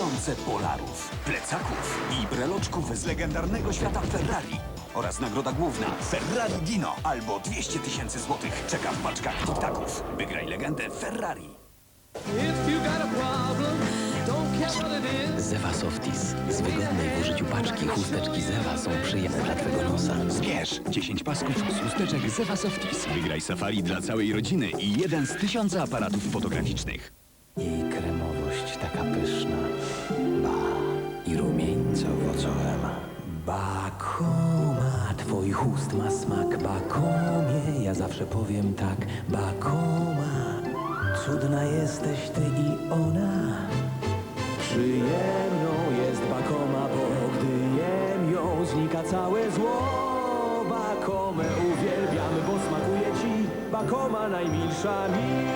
tysiące polarów, plecaków i breloczków z legendarnego świata Ferrari. Oraz nagroda główna Ferrari Dino albo 200 tysięcy złotych czeka w paczkach tiktaków. Wygraj legendę Ferrari. If you got a problem, don't care what it is. Zewa Softis. Z wygodnej w użyciu paczki chusteczki Zewa są przyjemne dla Twego nosa. Zbierz 10 pasków z chusteczek Zewa Softis. Wygraj safari dla całej rodziny i jeden z tysiąca aparatów fotograficznych. Jej kremowość taka pyszna. Ba. I rumieńce owocowe ma. Bakoma, twój chust ma smak bakomie. Ja zawsze powiem tak, bakoma. Cudna jesteś ty i ona. Przyjemną jest bakoma, bo gdy jem ją, znika całe zło. Bakomę uwielbiamy, bo smakuje ci. Bakoma najmilsza mi.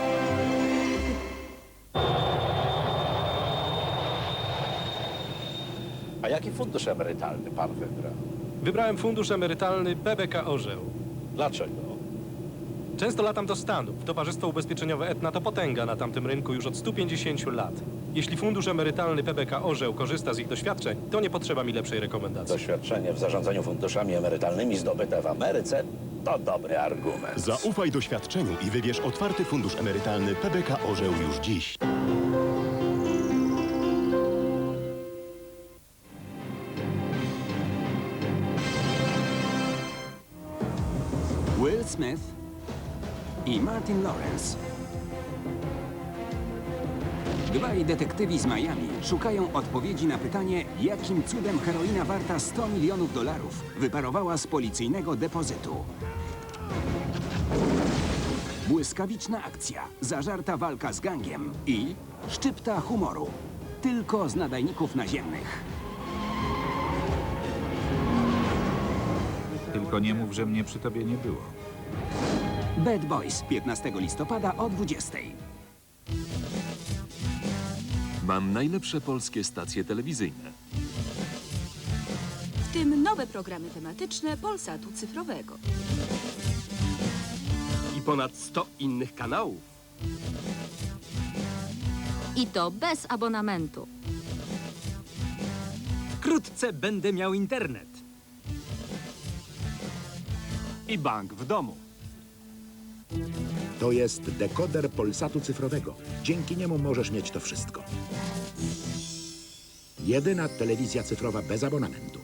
A jaki fundusz emerytalny pan wybrał? Wybrałem fundusz emerytalny PBK Orzeł. Dlaczego? Często latam do Stanów. Towarzystwo Ubezpieczeniowe Etna to potęga na tamtym rynku już od 150 lat. Jeśli fundusz emerytalny PBK Orzeł korzysta z ich doświadczeń, to nie potrzeba mi lepszej rekomendacji. Doświadczenie w zarządzaniu funduszami emerytalnymi zdobyte w Ameryce to dobry argument. Zaufaj doświadczeniu i wybierz otwarty fundusz emerytalny PBK Orzeł już dziś. Smith i Martin Lawrence. Dwaj detektywi z Miami szukają odpowiedzi na pytanie, jakim cudem heroina warta 100 milionów dolarów wyparowała z policyjnego depozytu. Błyskawiczna akcja, zażarta walka z gangiem i szczypta humoru. Tylko z nadajników naziemnych. Tylko nie mów, że mnie przy tobie nie było. Bad Boys 15 listopada o 20. Mam najlepsze polskie stacje telewizyjne. w tym nowe programy tematyczne Polsatu Cyfrowego. I ponad 100 innych kanałów. I to bez abonamentu. Wkrótce będę miał internet. I bank w domu. To jest dekoder Polsatu cyfrowego. Dzięki niemu możesz mieć to wszystko. Jedyna telewizja cyfrowa bez abonamentu.